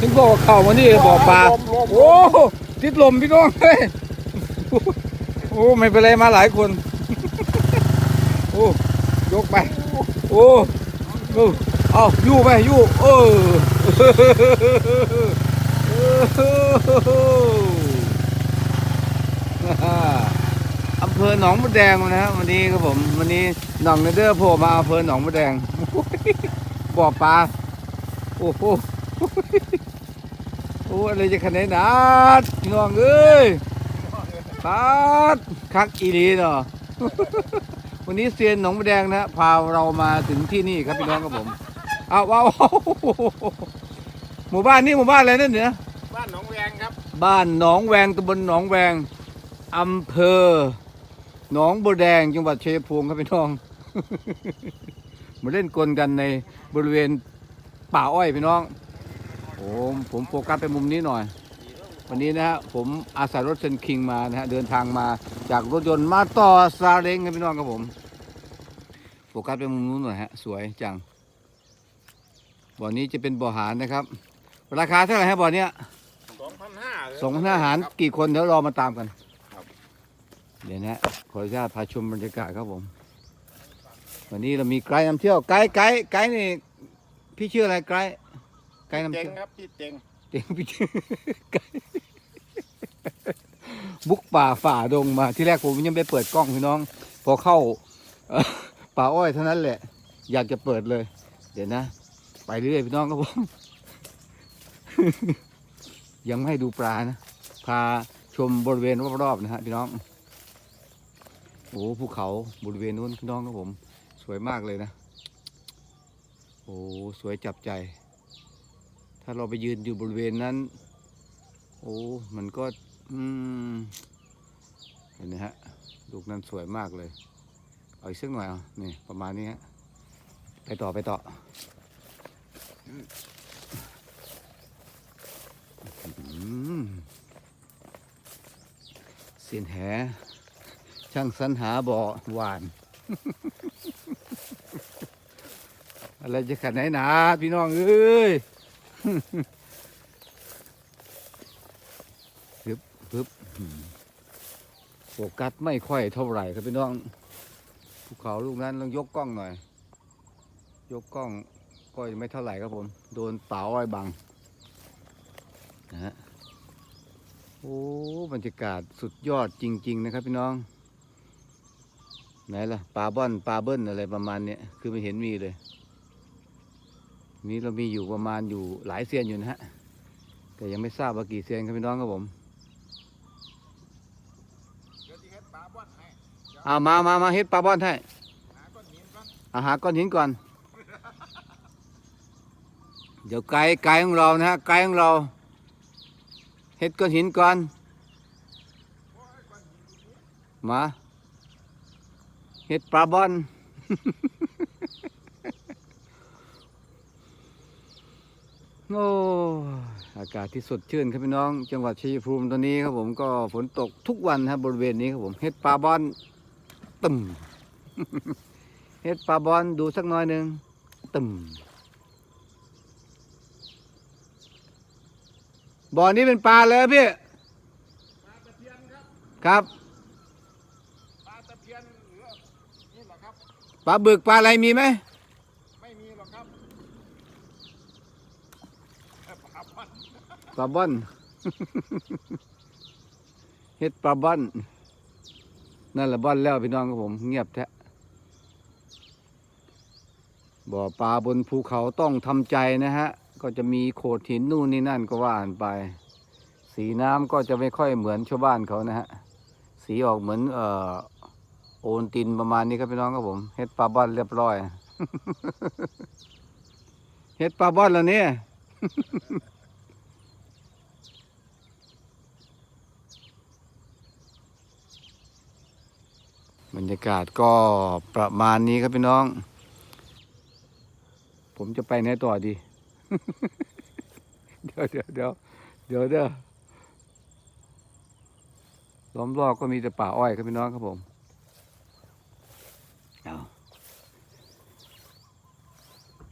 ถึงบอกว่าเข้ามานี่บ่อปลาลมลมโอ้ติดลมพี่น้องเฮ้ยโอ้ไม่เป็นไรมาหลายคนโอ้ยกไปโอ้โอ้เอาอยู่ไปอยู่เอออำเภอหนองมดแดงนะฮะวันนี้ครับผมวันนี้หนองเนเดอร์โผล่มาอำเภอหนองมดแดง บ่อปลา โอ้โหโอ้อะไรจะขนาดนั้นน้องเอ้ยปาดคักอีดีเนาะวันนี้เซียนหนองมดแดงนะฮะพาเรามาถึงที่นี่ครับพี่น้องครับผมเอาว้าวหมู่บ้านนี่หมู่บ้านอะไรนั่นเนี่ยบ้านหนองแวงครับ บ้านหนองแวงตำบลหนองแวงอำเภอหนองบัวแดงจังหวัดชัยภูมิครับพี่น้อง มาเล่นกลกันในบริเวณป่าอ้อยพี่น้องโอ้ผมโฟกัสไปมุมนี้หน่อย วันนี้นะฮะผมอาสารถเซนคิงมานะฮะเดินทางมาจากรถยนต์มาต่อซาเล้งครับพี่น้องครับผมโฟกัสไปมุมนู้นหน่อยฮะสวยจังบ่อนี้จะเป็นบ่อหารนะครับ ราคาเท่าไหร่ฮะบ่อเนี้ยสองพันห้าส่งทหารกี่คนเดี๋ยวรอมาตามกันครับเดี๋ยวนะขออนุญาตพาชมบรรยากาศครับผม วันนี้เรามีไกด์นำเที่ยวไกด์ไกด์ไกด์นี่พี่ชื่ออะไรไกด์ไกด์นำเจ๋งเที่ยวครับพี่เจ๋งเจ๋งพี่ชื่อไกด์บุกป่าฝ่าดงมาที่แรกผมยังไม่เปิดกล้องพี่น้อง พอเข้าเอ่อป่าอ้อยเท่านั้นแหละ อยากจะเปิดเลย เดี๋ยวนะ ไปเรื่อยพี่น้องครับผม ยังไม่ให้ดูปลานะ พาชมบริเวณรอบๆนะฮะพี่น้อง โอ้ภูเขาบริเวณนู้นพี่น้องครับผม สวยมากเลยนะ โอ้สวยจับใจ ถ้าเราไปยืนอยู่บริเวณนั้น โอ้มันก็ อืมเห็นไหมฮะลูกนั้นสวยมากเลย เอาอีกสักหน่อยเอานี่ประมาณนี้ฮะไปต่อไปต่อเสียนแหช่างสรรหาบ่อหวาน อะไรจะขนาดไหนหนาพี่น้องเอ้ยปึ๊บปึ๊บโฟกัสไม่ค่อยเท่าไหร่ครับพี่น้องภูเขาลูกนั้นลองยกกล้องหน่อย ยกกล้องก็ยังไม่เท่าไหร่ครับผม โดนเปล่าอ้อยบังนะฮะโอ้บรรยากาศสุดยอดจริง ๆ นะครับพี่น้อง ไหนล่ะปลาบ้อนปลาเบิ้ลอะไรประมาณเนี้ยคือไม่เห็นมีเลย นี้เรามีอยู่ประมาณอยู่หลายเซียนอยู่นะฮะแต่ยังไม่ทราบว่ากี่เซียนครับพี่น้องครับผมเฮ็ดปลาบ้านให้เอามามามาเฮ็ดปลาบ้อนให้หาก้อนหินก่อนอาหาก้อนหินก่อน เดี๋ยวไกด์ไกด์ของเรานะฮะไกด์ของเราเฮ็ดก้อนหินก่อนมา เฮ็ดปลาบอน โอ้อากาศที่สดชื่นครับพี่น้อง จังหวัดชัยภูมิตอนนี้ครับผมก็ฝนตกทุกวันครับบริเวณนี้ครับผมเฮ็ดปลาบอนตึมเฮ็ดปลาบอลดูสักหน่อยหนึ่งตึมบ่อนี้เป็นปลาเลยพี่ ปลาตะเพียนครับ ครับ ปลาตะเพียนเหลือนี่แหละครับ ปลาบึกปลาอะไรมีไหมไม่มีหรอกครับเอ้ยปลาบ้านปลาบอนเฮ็ดปลาบอนนั่นแหละบอนแล้วพี่น้องครับผมเงียบแท้บ่อปลาบนภูเขาต้องทำใจนะฮะ ก็จะมีโขดหินนู่นนี่นั่นก็ว่ากันไป สีน้ำก็จะไม่ค่อยเหมือนชาวบ้านเขานะฮะ สีออกเหมือนเอ่อ โอนตินประมาณนี้ครับพี่น้องครับผมเฮ็ดปลาบอนเรียบร้อยเฮ็ดปลาบอนแล้วเนี่ยบรรยากาศก็ประมาณนี้ครับพี่น้อง ผมจะไปไหนต่อดี เดี๋ยวเดี๋ยวเดี๋ยวเดี๋ยวเด้อล้อมรอบก็มีแต่ป่าอ้อยครับพี่น้องครับผมเอา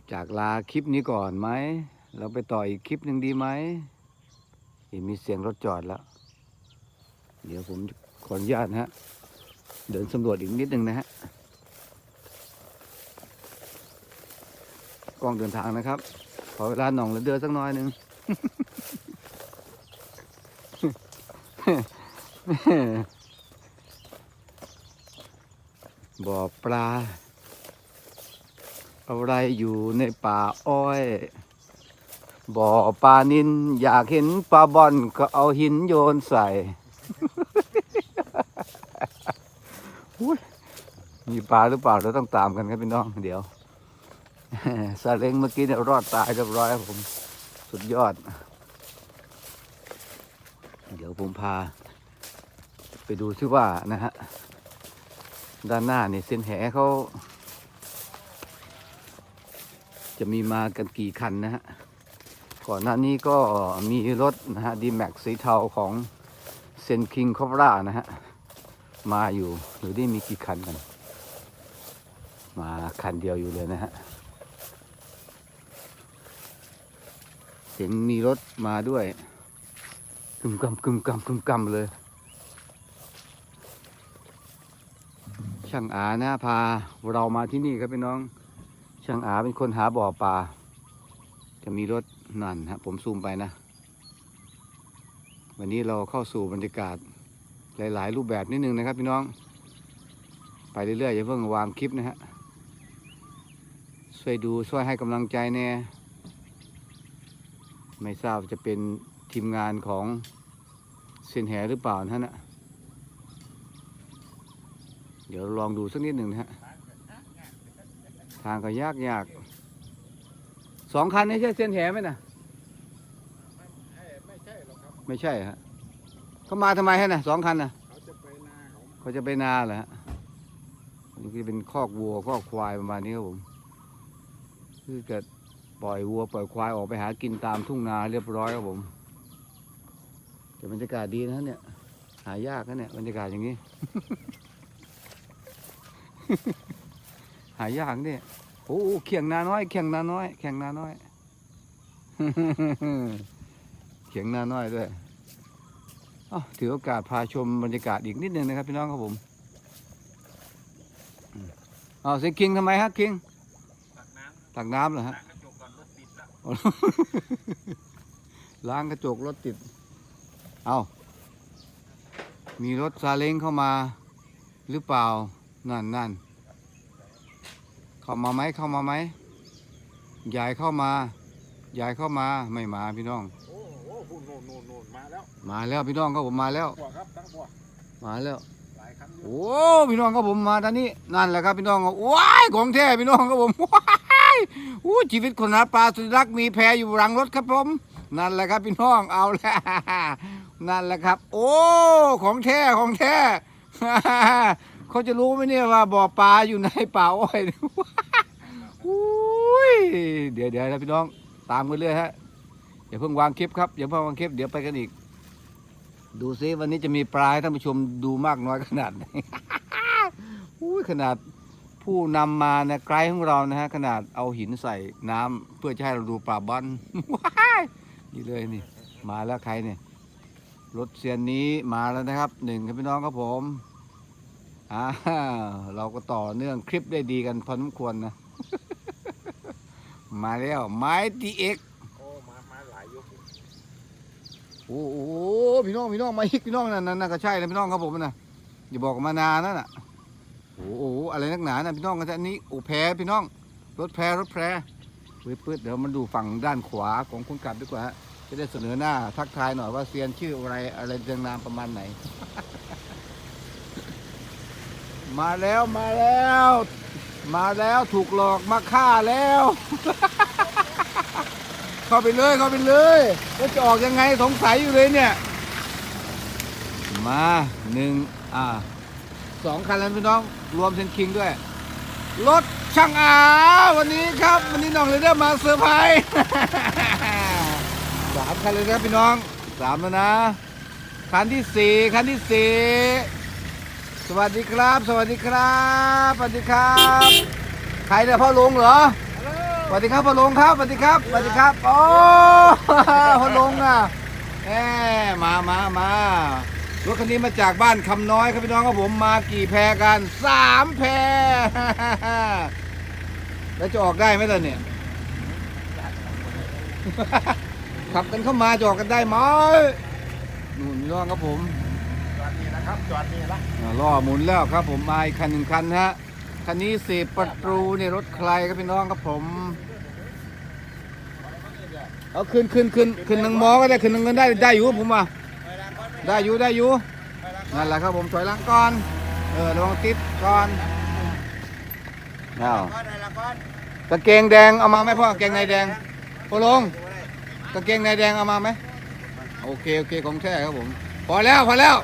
จากลาคลิปนี้ก่อนไหม เราไปต่ออีกคลิปหนึ่งดีไหมเห็นมีเสียงรถจอดแล้ว เดี๋ยวผมขออนุญาตนะฮะ เดินสำรวจอีกนิดหนึ่งนะฮะ กล้องเดินทางนะครับ ขอเวลาหน่องและเดือสักน้อยหนึ่งบ่อปลา อะไรอยู่ในป่าอ้อย บ่อปลานินอยากเห็นปลาบอนก็เอาหินโยนใส่ มีปลาหรือเปล่าเราต้องตามกันครับพี่น้องเดี๋ยวซาเล้งเมื่อกี้เนี่ยรอดตายเรียบร้อยครับผม สุดยอด เดี๋ยวผมพา ไปดูที่ว่านะฮะ ด้านหน้าเนี่ยเส้นแหเขา จะมีมากันกี่คันนะฮะ ก่อนหน้านี้ก็มีรถนะฮะดีแม็กสีเทาของเซนคิงคอฟรานะฮะ มาอยู่หรือได้มีกี่คันกัน มาคันเดียวอยู่เลยนะฮะ เห็นมีรถมาด้วยกึมกำกึมกำกึมกำเลย ช่างอานะพาเรามาที่นี่ครับพี่น้อง ช่างอาเป็นคนหาบ่อปลา จะมีรถนั่นฮะผมซูมไปนะ วันนี้เราเข้าสู่บรรยากาศหลาย ๆ รูปแบบนิดนึงนะครับพี่น้อง ไปเรื่อยๆอย่าเพิ่งวางคลิปนะฮะ ช่วยดูช่วยให้กำลังใจแน่ ไม่ทราบจะเป็นทีมงานของเซนแหหรือเปล่านะฮะนะเดี๋ยวลองดูสักนิดหนึ่งนะฮะ ทางก็ยากยากสองคันนี่ใช่เส้นแหไหมนะเอ้ยไม่ใช่หรอกครับไม่ใช่ฮะเขามาทำไมฮะนะสองคันนะเขาจะไปนาเขาเขาจะไปนาเหรอฮะนี่คือเป็นคอกวัวคอกควายประมาณนี้ครับผมคือจะปล่อยวัวปล่อยควายออกไปหากินตามทุ่งนาเรียบร้อยครับผมแต่บรรยากาศดีนะเนี่ย หายากนะเนี่ยบรรยากาศอย่างนี้ หายากเนี่ยโอ้โหเขียงนาน้อยเขียงนาน้อยเขียงนาน้อยเขียงนาน้อยด้วยอ้าวถือโอกาสพาชมบรรยากาศอีกนิดนึงนะครับพี่น้องครับผมอืมอ้าวเสียงคิงทำไมฮะคิงตักน้ตักน้ำเหรอำฮะตักกระจกก่อนรถติดละล้างกระจกรถติด เอามีรถซาเล้งเข้ามาหรือเปล่า นั่นนั่น เข้ามาไหมเข้ามาไหมยายเข้ามายายเข้ามาไม่มาพี่น้อง โอ้โหโน่นโน่นโน่นมาแล้วมาแล้วพี่น้องครับผมมาแล้วพวกครับทั้งพวกมาแล้ว หลายคันอยู่โอ้พี่น้องครับผมมาตอนนี้นั่นแหละครับพี่น้องครับว้ายของแท้พี่น้องครับผมว้ายอู้ชีวิตคนหาปลาสุดรักมีแพอยู่หลังรถครับผม นั่นแหละครับพี่น้องเอาแล้วนั่นแหละครับ โอ้ของแท้ของแท้ เขาจะรู้ไหมเนี่ยว่าบ่อปลาอยู่ในป่าอ้อย อุ้ยเดี๋ยวเดี๋ยวนะพี่น้องตามกันเรื่อยฮะอย่าเพิ่งวางคลิปครับอย่าเพิ่งวางคลิปเดี๋ยวไปกันอีก ดูซิวันนี้จะมีปลาให้ท่านผู้ชมดูมากน้อยขนาดไหน อุ้ยขนาดผู้นำมานะไกด์ของเรานะฮะขนาดเอาหินใส่น้ำเพื่อจะให้เราดูปลาบอลว้ายนี่เลยนี่ มาแล้วใครเนี่ยรถเซียนนี้มาแล้วนะครับหนึ่งครับพี่น้องครับผม อ่าเราก็ต่อเนื่องคลิปได้ดีกันพอสมควรนะ มาแล้ว ไม้ตีเอ็กโอ้มามาหลายยกโอ้โหพี่น้องพี่น้องมาอีกพี่น้องนั่นนั่นก็ใช่นะพี่น้องครับผมนะอย่าบอกมานานนั่นน่ะโอ้โหอะไรนักหนานะพี่น้องกันอันนี้โอ้แพรพี่น้อง รถแพรรถแพรเว้ยปื๊ดเดี๋ยวมันดูฝั่งด้านขวาของคนขับดีกว่าฮะจะได้เสนอหน้าทักทายหน่อยว่าเซียนชื่ออะไรอะไรเรียงนามประมาณไหน มาแล้วมาแล้ว มาแล้วถูกหลอกมาฆ่าแล้ว เข้าไปเลยเข้าไปเลยแล้วจะออกยังไงสงสัยอยู่เลยเนี่ย มาหนึ่งอ่าสองคันแล้วพี่น้องรวมเซนคิงด้วย รถช่างอาวันนี้ครับ วันนี้น้องเลยได้มาเซอร์ไพรส์ สามคันเลยครับพี่น้องสามแล้วนะ คันที่สี่คันที่สี่ สวัสดีครับ สวัสดีครับ สวัสดีครับ ใครเนี่ยพ่อลุงเหรอ สวัสดีครับพ่อลงครับ สวัสดีครับ สวัสดีครับ โอ้พ่อลงอะแหมมามามา รถคันนี้มาจากบ้านคำน้อยครับพี่น้องครับผมมากี่แพรกันสามแพรแล้วจะออกได้ไหมล่ะเนี่ย ขับกันเข้ามาจะออกกันได้ไหมนู่นน้องครับผม ครับจอดนี่ละอ่าล่อหมุนแล้วครับผมมาอีกคันหนึ่งคันฮะคันนี้สิประตูในรถใครครับพี่น้องครับผม เอาขึ้นขึ้นขึ้นขึ้นนังมอก็ได้ขึ้นนังเงินได้ได้อยู่ผมว่าได้อยู่ได้อยู่นั่นแหละครับผมถอยหลังก่อนเออระวังติดก่อนเอาก้อนไปล้างก้อนกางเกงแดงเอามาไหมพ่อกางเกงในแดงพ่อลงกางเกงในแดงเอามาไหมโอเคโอเคของแท้ครับผม พอแล้วพอแล้ว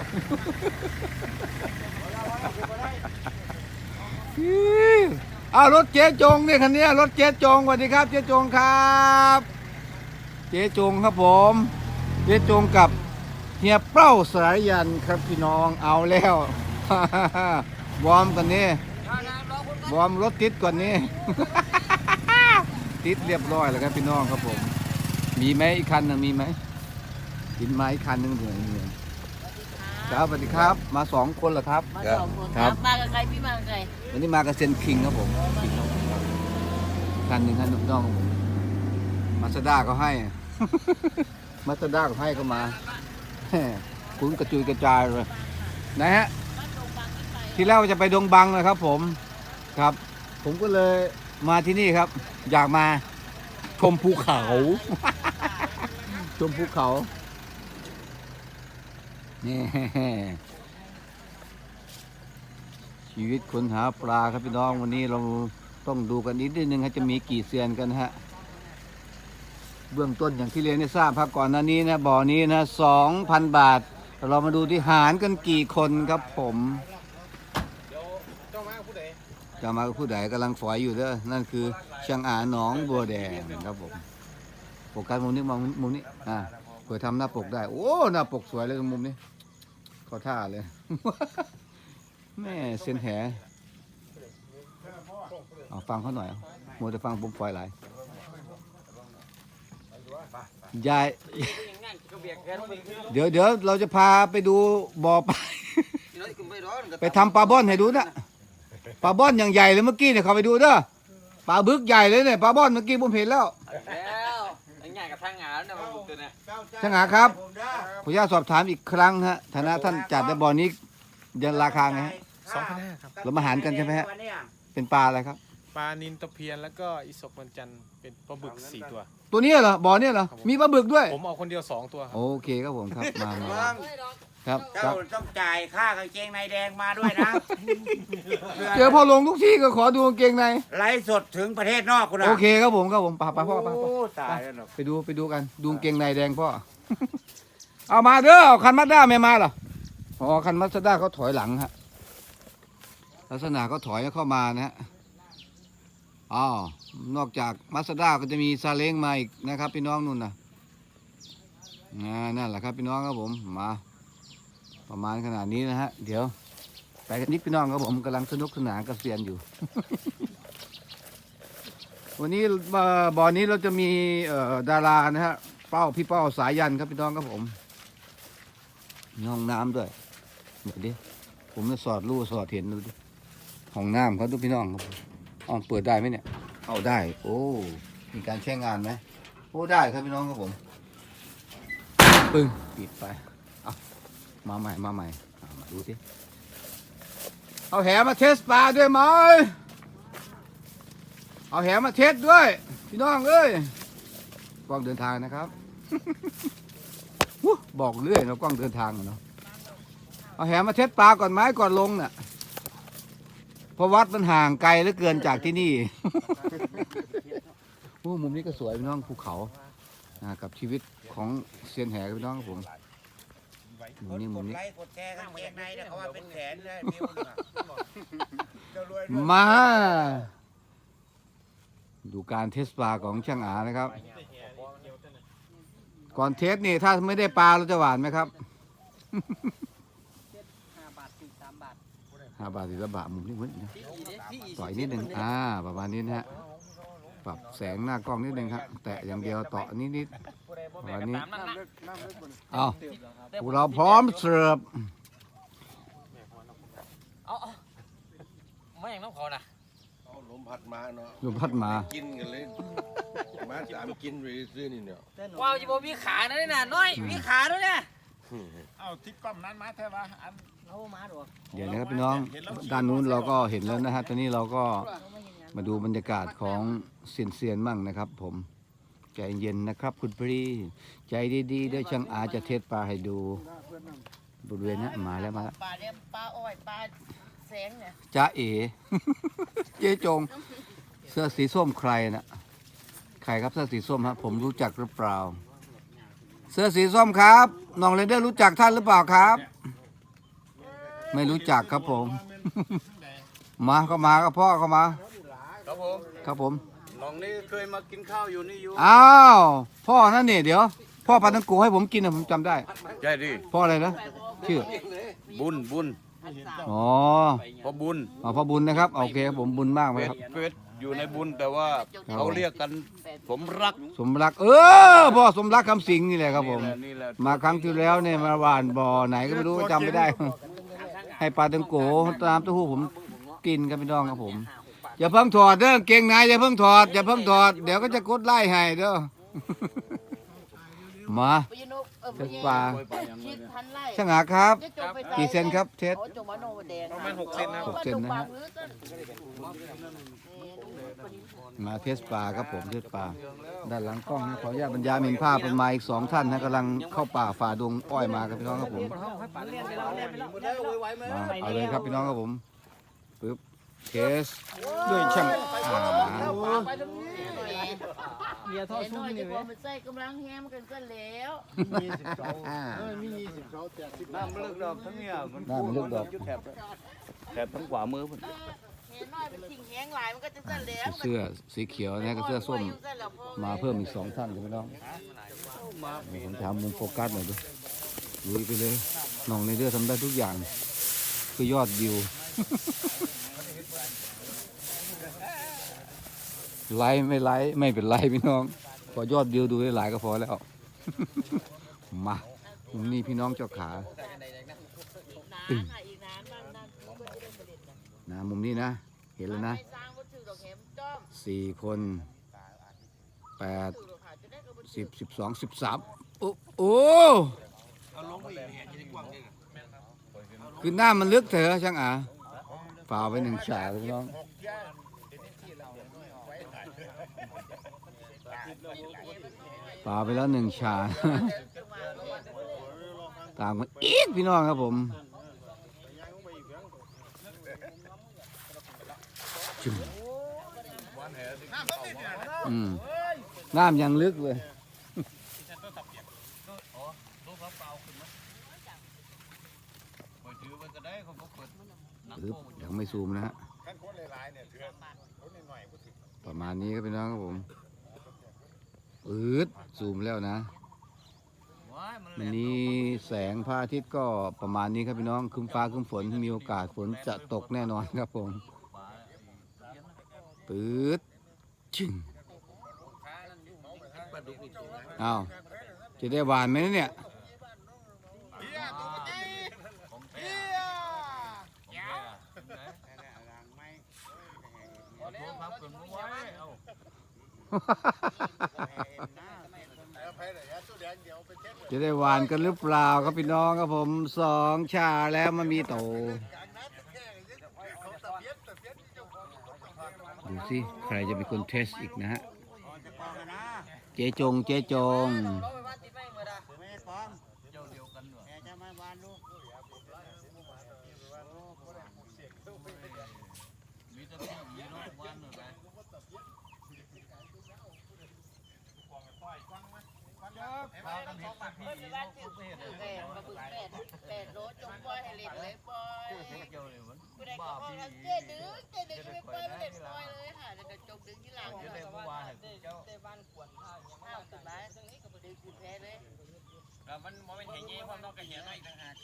เอารถเจ๊จงเนี่ยคันนี้รถเจ๊จงสวัสดีครับ เจ๊จงครับ เจ๊จงครับผม เจ๊จงกับเฮียเป้าสายยันครับพี่น้องเอาแล้ววอร์มกันนี่วอร์มรถติดก่อนนี่ติดเรียบร้อยแล้วครับพี่น้องครับผม มีไหมอีกคันหนึงมีไหมกินไม้อีกคันหนึงเหนื่อยเหนื่อย ครับสวัสดีครับ มาสองคนเหรอครับ มาสองคนคครัรับ บมากับใครพี่มากับใครวันนี้มากับเซนคิงครับผมคิงครับคันหนึ่งคันหนึ่งน้องของผมมาสด้าก็ให้ มาสด้าก็ให้ก็มาแหม่คุณกระจุยกระจายเลยนะฮะ ที่แรกว่าจะไปดงบังนะครับผมครับ ผมก็เลยมาที่นี่ครับ อยากมา ชมภูเขา ชมภูเขา นี่ชีวิตคนหาปลาครับพี่น้องวันนี้เราต้องดูกันนิดนึงครับจะมีกี่เซียนกันฮะ เบื้องต้นอย่างที่เรียนได้ทราบครับก่อนหน้านี้นะบ่อนี้นะสองพันบาท เรามาดูที่หารกันกี่คนครับผมจ้ามาผู้ใดจะมากับผู้ใดกำลังฝอยอยู่เด้อนั่นคือช่างอาหนองบัวแดงครับผมโฟกัสมุมนี้มองมุมนี้อ่า เผื่อทำหน้าปกได้ โอ้ หน้าปกสวยเลยมุมนี้ข้าท่าเลย แม่เส้นแหเอาฟังเขาหน่อยมัวแต่ฟังผมฝอยหลายยายเดี๋ยวเดี๋ยวเราจะพาไปดูบ่อปลาไปทำปลาบ้อนให้ดูนะปลาบ้อนอย่างใหญ่เลยเมื่อกี้เนี่ยเขาไปดูเด้อปลาบึกใหญ่เลยเนี่ยปลาบ้อนเมื่อกี้ผมเห็นแล้ว แล้วไอ้ง่ายกับทางงานนะมันบุกตัวเนี่ยช่างหาครับ ผมได้ผมอยากสอบถามอีกครั้งฮะฐานะท่านจัดในบ่อนี้ยังราคาไงฮะ สองพันห้าครับเรามาหารกันใช่ไหมฮะ เป็นปลาอะไรครับ ปลานินตะเพียนแล้วก็อีศกมันจันทร์เป็นปลาบึกสี่ตัว ตัวนี้เหรอบ่อนี้เหรอมีปลาบึกด้วย ผมเอาคนเดียวสองตัวครับ โอเคครับผมครับมามาเมือง ครับคเจ้ารับต้องจ่ายค่ากางเกงในแดงมาด้วยนะ เจอพ่อลงทุกที่ก็ขอดูกางเกงในไลฟ์สดถึงประเทศนอกคุณนะโอเคครับผมครับผมไปไปพ่อไปพ่อโตายแล้วเนอะไปดูไปดูกันดูกางเกงในแดงพ่อ เอามาเด้อเอาคันมาด้าไม่มาเหรออ๋อคันมาสด้าเขาถอยหลังฮะลักษณะเขาถอยเข้ามานะฮะอ๋อนอกจากมาสด้าก็จะมีซาเล้งมาอีกนะครับ พี่น้องนู่นนะอ่านั่นแหละครับพี่น้องครับผมมา ประมาณขนาดนี้นะฮะ เดี๋ยวไปกันนิดพี่น้องครับผมกำลังสนุกสนานกับเซียนอยู่ วันนี้บ่อนี้เราจะมีดารานะฮะ เป้าพี่เป้าสายันครับพี่น้องครับผมมีห้องน้ำด้วยเดี๋ยวดิผมจะสอดรูสอดเห็นดูดิห้องน้ำเขาดูพี่น้องครับอ๋อเปิดได้ไหมเนี่ย เอาได้ โอ้มีการใช้งงานไหมโอ้ได้ครับพี่น้องครับผม ปึ้งปิดไป มาใหม่มาใหม่มาดูสิเอาแหมาเทสปลาด้วยไหมเอาแหมาเทสด้วย พี่น้องเอ้ยกล้องเดินทางนะครับบอกเรื่อยเนาะกล้องเดินทางเนาะเอาแหมาเทสปลาก่อนไหมก่อนลงน่ะเพราะวัดมันห่างไกลเหลือเกินจากที่นี่มุมนี้ก็สวยพี่น้องภูเขากับชีวิตของเซียนแหพี่น้องครั บผมมุมนี้มุมกดนี้ไลค์กดแชร์กางเกงในเนี่ยเขาว่าเป็นแสนเลยวิวน่ะเจ้ารวยมา ดูการเทสปลาของช่างอานะครับ ก่อนเทสนี่ถ้าไม่ได้ปลาเราจะหวานไหมครับห้าบาทสี่สามบาทห้าบาทสี่สิบบาทมุมนี้เว้ยนะที่อีเด้ที่อีต่อยนิดนึงอ่า ประมาณนี้นะฮะ ปรับแสงหน้ากล้องนิดนึงครับ แตะอย่างเดียวต่อนิดๆวันนี้ตามนั้นนะเอาพวกเราพร้อมเสิร์ฟเอาเอาไม่อย่างน้องเขานะเอาลมพัดมาเนาะลมพัดมา กินกันเลยมาตามกินไปซื้อนี่เนาะว้าวจิบมีขานะนี่น่ะน้อยมีขาด้วยเนี่ยเอาทิศกล้องนั้นมาเถอะวะอันเขามาหรอเดี๋ยวนะครับพี่น้องด้านนู้นเราก็เห็นแล้วนะฮะตอนนี้เราก็เขาไม่เห็นงานมาดูบรรยากาศของเซียนเซียนๆมั่งนะครับ ผมใจเย็นนะครับ คุณปรีใจดีๆเดี๋ยวช่างอาจะเทศปลาให้ดูบริเวณนี้มาแล้วมาแล้วปลาเนี่ยปลาอ้อยปลาแสงเนี่ยจ้าเอ๋ เจ๊จง เสื้อสีส้มใครนะใครครับเสื้อสีส้มฮะผมรู้จักหรือเปล่า เสื้อสีส้มครับน้องเรนเดอร์รู้จักท่านหรือเปล่าครับ ไม่รู้จักครับผม มาก็มาก็พ่อก็มา ครับผมครับผมน้องนี่เคยมากินข้าวอยู่นี่อยู่อ้าวพ่อนั่นนี่เดี๋ยว พ่อปาตังโกให้ผมกินนะผมจำได้ ใช่ดิพ่ออะไรนะชื่อบุญบุญอ๋อพอบุญอ๋อพ่อบุญนะครับโอเคผมบุญมากไหมเป็ดครับ เป็ดอยู่ในบุญแต่ว่าเขาเรียกกันสมรักสมรัก เออพ่อสมรักคำสิงนี่แหละครับผม นี่แหละนี่แหละมาครั้งที่แล้วเนี่ยมาหวานบ่อไหนก็ไม่รู้จำไม่ได้ ให้ปลาตังโกตามเต้าหู้ผมกินกันพี่น้องครับผม อย่าเพิ่งถอดเด้อเกงในอย่าเพิ่งถอดอย่าเพิ่งถอดเดี๋ยวก็จะกดไล่ให้เด้อมาปยนุเออเทศปลาชิดพันไร่ช่างหาครับจะจบไปกี่เซนครับเทสโอ้จงมาโนแดงประมาณหกเซนนะหกเซนนะฮะมาเทสปลาครับผมเทสปลาด้านหลังกล้องนะขออนุญาตบรรยายเห็นภาพเป็นมาอีกสองท่านนะกำลังเข้าป่าฝ่าดงอ้อยมาครับพี่น้องครับผมมาเอาเลยครับพี่น้องครับผมปึ๊บ เทสด้วยช่างอ่าเมียทอดซุ้มนี่เว้ยมันใส่กำลังแฮมกันก็แล้วน้ำเลือกดอกทั้งเนี่ยมันได้มันเลือกดอกแถบแถบทั้งขวามือพุ่นเห็นน้อยเป็นทิ้งแห้งหลายมันก็จะสั่นแล้วเสื้อสีเขียวนะกับเสื้อส้มมาเพิ่มอีกสองท่านครับพี่น้องผมถามมุมโฟกัสหน่อยดูลุยไปเลยน้องในเรือทำได้ทุกอย่าง คือยอดวิว ไลค์ไม่ไลค์ไม่เป็นไรพี่น้อง พอยอดวิวดูได้หลายก็พอแล้ว มามุมนี้พี่น้องเจ้าขานานค่ะอีกนานบ้างนานก็จะได้ผลิตนะนะมุมนี้นะ เห็นแล้วนะไม่สร้างวัตถุดอกแหมจ้อมสี่คนแปดวัตถุดอกค่ะจะได้กระบวนสิบสิบสองสิบสามโอ้โอ้คือหน้ามันลึกเถอะช่างอะ ฝ่าไปหนึ่งฉากพี่น้องฝ่าไปแล้วหนึ่งฉากตามกันอีกพี่น้องครับผมจุ่มอืมน้ำยังลึกเลยปึ๊บ ยังไม่ซูมนะฮะประมาณนี้ครับพี่น้องครับผมอืดซูมแล้วนะวันนี้แสงพระอาทิตย์ก็ประมาณนี้ครับพี่น้องคึ้มฟ้าคึ้มฝนมีโอกาสฝนจะตกแน่นอนครับผมปื๊ดชึ่งอ้าวจะได้หวานไหมเนี่ย จะได้หวานกันหรือเปล่าครับพี่น้องครับผมสองชาแล้วมันมีโตดูสิใครจะเป็นคนเทสอีกนะฮะเจ๊จงเจ๊จง แปดมาบึกแปดแปดโลจงปล่อยให้เล็ดเลยปล่อยไม่ได้ก็บอกแล้วเจ๊ดึงเจ๊ดึงไม่ปล่อยไม่ได้ปล่อยเลยค่ะเดี๋ยวจมดึงที่หลังเดี๋ยวว่าเจ๊บ้านขวดข้าวข้าวสุดท้าตรงนี้ก็ดึงกูแพ้เลยมันมันเป็นอย่างนี้ความต้องการเห็นอะไรต่างหาก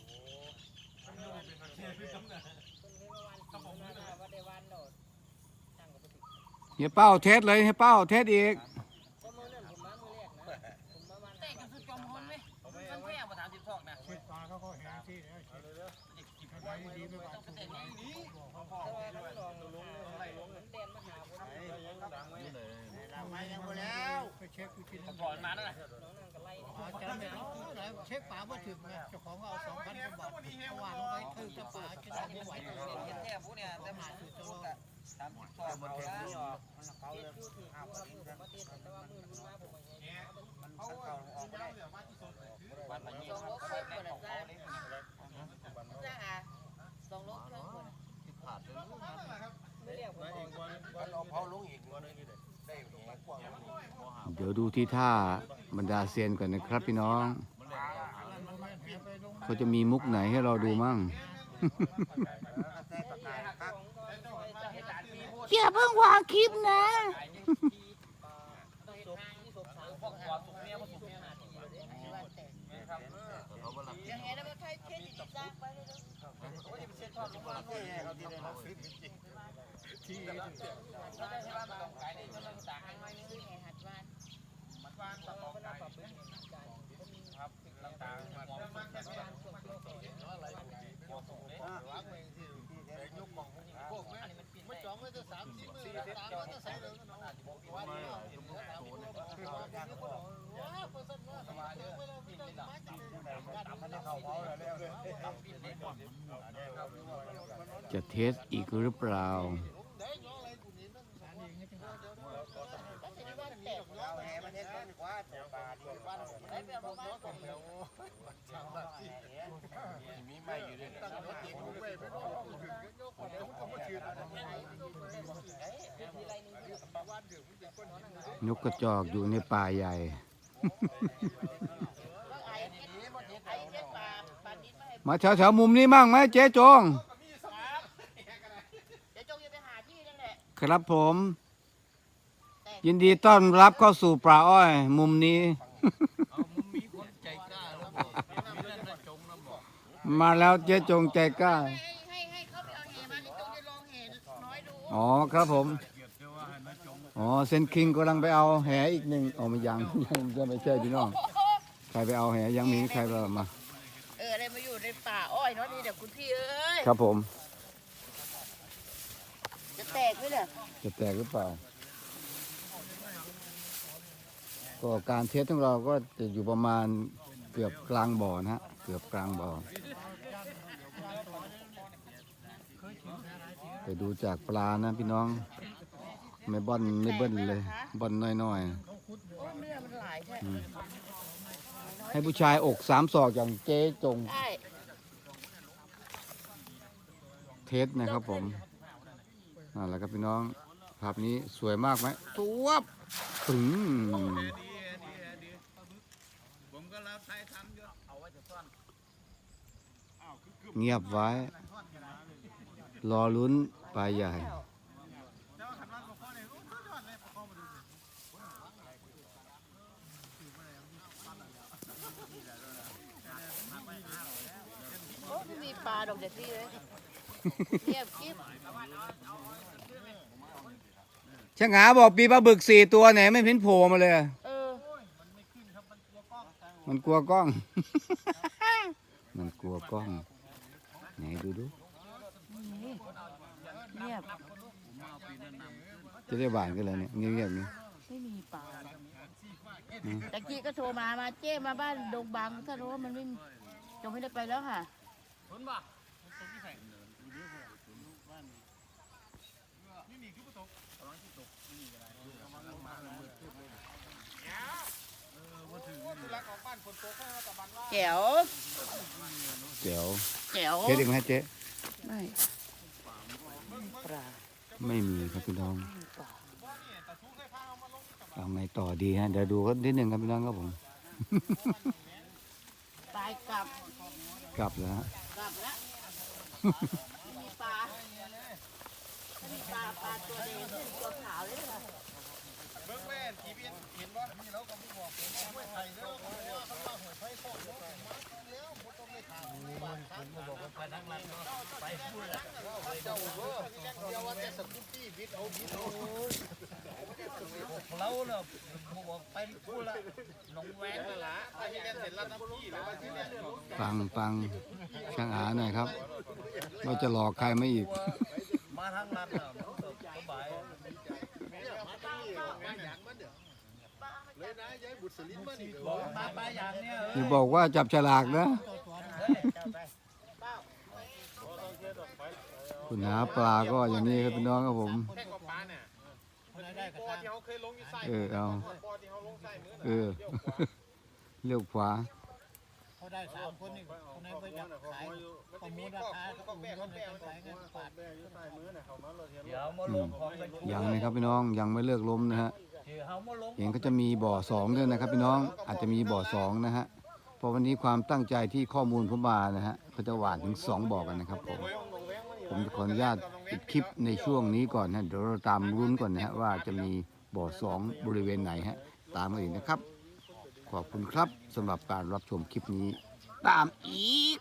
ว่าได้วันโหลดเฮียเป้าเทสเลยเฮียเป้าเทสอีก แต่กันสุดจอมพลไหมมันแพงมาถามสิบสองนะ ปลาเขาก็เห็นที่เนี่ยดีไม่บาด แต่นี่ เราไม่ยังหมดแล้ว ไปเช็คดูทีนึง ก่อนมานั่นแหละ จะไม่เอาอะไรเช็คปลาบ่ถึงไงเจ้าของเอาสองพันกว่าบาทเขาวางไว้ถือกับปลาจะได้ไม่ไหวเห็นแค่ผู้เนี่ยแต่หาสุดตลอดสามสิบสองหมดแล้เขาเลยห้าพันกันมันเขาออกได้วันละยี่สองสิบโลเปอเคร์รื่เซ็อนงคของนเขาละจ้าจ้องโลเครื่องคนมันเอาเผาลงอีกวันนึงได้หัวกว้างเดี๋ยวดูที่ท่าบรรดาเซียนก่อนนะครับพี่น้อง เขาจะมีมุกไหนให้เราดูมั่งแท้ตะกายครับอย่าเพิ่งวางคลิปนะพวกหัวสุกเนี่ยพวกสุกเนี่ย ยังไงแล้วมาใครเช่นดีจ้าไปเลย เขาที่ได้รับฟิต ที่ ซื้อไงหัดวาน จะเทสอีกหรือเปล่าเราแห่มันเห็นกันกว่าตัวปลาดีกว่ามีไม่อยู่ด้วยตั้งรถเองด้วยไม่รู้นกกระจอกอยู่ในป่าใหญ่ก็ไอ้เจ็ดไอ้เจ็ดปลาปลานิดมาให้มาแถวๆมุมนี้มั่งไหมเจ๊จง เดี๋ยวจงจะไปหาที่นั่นแหละ ครับผม ยินดีต้อนรับเข้าสู่ป่าอ้อย มุมนี้ มาแล้วเจ๊จงใจกล้า ให้ให้ให้เขาไปเอาแห่มาเดี๋ยวจงจะลองแห่น้อยดูอ๋อครับผม อ๋อเซนคิงกำลังไปเอาแหอีกหนึ่งอ๋อไม่ยังยังยังไม่ใช่พี่น้อง ใครไปเอาแหยังมีใครไปเอามา เอออะไรมาอยู่ในป่าอ้อยเนาะนี่เดี๋ยวคุณพี่เอ้ย ครับผมจะ แตกไหมเนี่ยจะแตกหรือเปล่า ก็การเทสของเราก็จะอยู่ประมาณเกือบกลางบ่อนะฮะ เกือบกลางบ่อ ไปดูจากปลานะพี่น้อง ไม่บอนไม่เบิ้ลเลยบอนน้อยโอ้เนื้อมันหลายใช่ๆ ให้ผู้ชายอกสามศอกอย่างเจ๊จงได้เทสนะครับผมนั่ นแหละครับพี่น้องภาพนี้สวยมากไหมสวบถึงผมก็รับใช้ทำอยู่เงียบไว้ รอลุ้นปลาใหญ่โอ้ไม่มีปลาดอกเด็ดพี่เลยเงียบกิ๊บ ช่างหาบอกปีปลาบึกสี่ตัวไหนไม่เพ้นโผล่มาเลย เออ มันกลัวกล้อง มันกลัวกล้อง ไหนดูดู เงียบ จะได้หวานกันเลยเนี่ยเงียบๆนี่ไม่มีปลาตะกี้ก็โทรมา มาเจ้มาบ้านดงบางถ้ารู้ว่ามันไม่มีจงไม่ได้ไปแล้วค่ะทุนบ่ แจ๋วเดี๋ยวแจ๋วเจ๊ดึงไหมเจ๊ไม่ปลาไม่มีครับพี่น้องไม่มีปลาเอาไงต่อดีฮะเดี๋ยวดูกันนิดหนึ่งครับพี่น้องครับผม ตายกลับกลับแล้วฮะกลับแล้วไม่มีปลาไม่มีปลาปลาตัวแดงขึ้นตัวขาวเลยค่ะเบิ้งแม่ทีวีเห็นว่ามีแล้วก็ไม่บอกเป็นห้วยไผ่แล้วเขาว่าเขาว่าหวยไผ่โคตรแล้วแล้วผมต้องไม่ถามผมบอกว่าไปนั่งนั่งไปพูดแล้วเจ้าเออเดียวว่าแต่สกุปปี้วิทย์เอาวิทย์เอาเนาะบอกไปพูดละหนองแหวนนั่นล่ะไปที่เรียนเสร็จแล้วน้ำพี่หรือว่าที่เรียนฟังฟังช่างอาหน่อยครับว่าจะหลอกใครไม่อีก มาทางนั้นน่ะมันก็สบาย อย่าบอกว่าจับฉลากนะ คุณหาปลาก็อย่างนี้ครับพี่น้องครับผม เออเอา เออเลี้ยวขวา เขาได้สามคนนี่คนไหนไปอยากขายประมูลราคาก็มีคนในการขายเงินบาทเดี๋ยวมาลงของกันยังนะครับพี่น้องยังไม่เลิกล้มนะฮะเดี๋ยวเขามาลงเห็นก็จะมีบ่อสองด้วยนะครับ พี่น้องอาจจะมีบ่อสองนะฮะเพราะวันนี้ความตั้งใจที่ข้อมูลผมมานะฮะเขาจะหวานถึงสองบ่อกันนะครับผมผมจะขออนุญาตปิดคลิปในช่วงนี้ก่อนนะเดี๋ยวเราตามรุ้นก่อนนะฮะว่าจะมีบ่อสองบริเวณไหนฮะตามมาอีกนะครับ ขอบคุณครับสำหรับการรับชมคลิปนี้ ตามอีก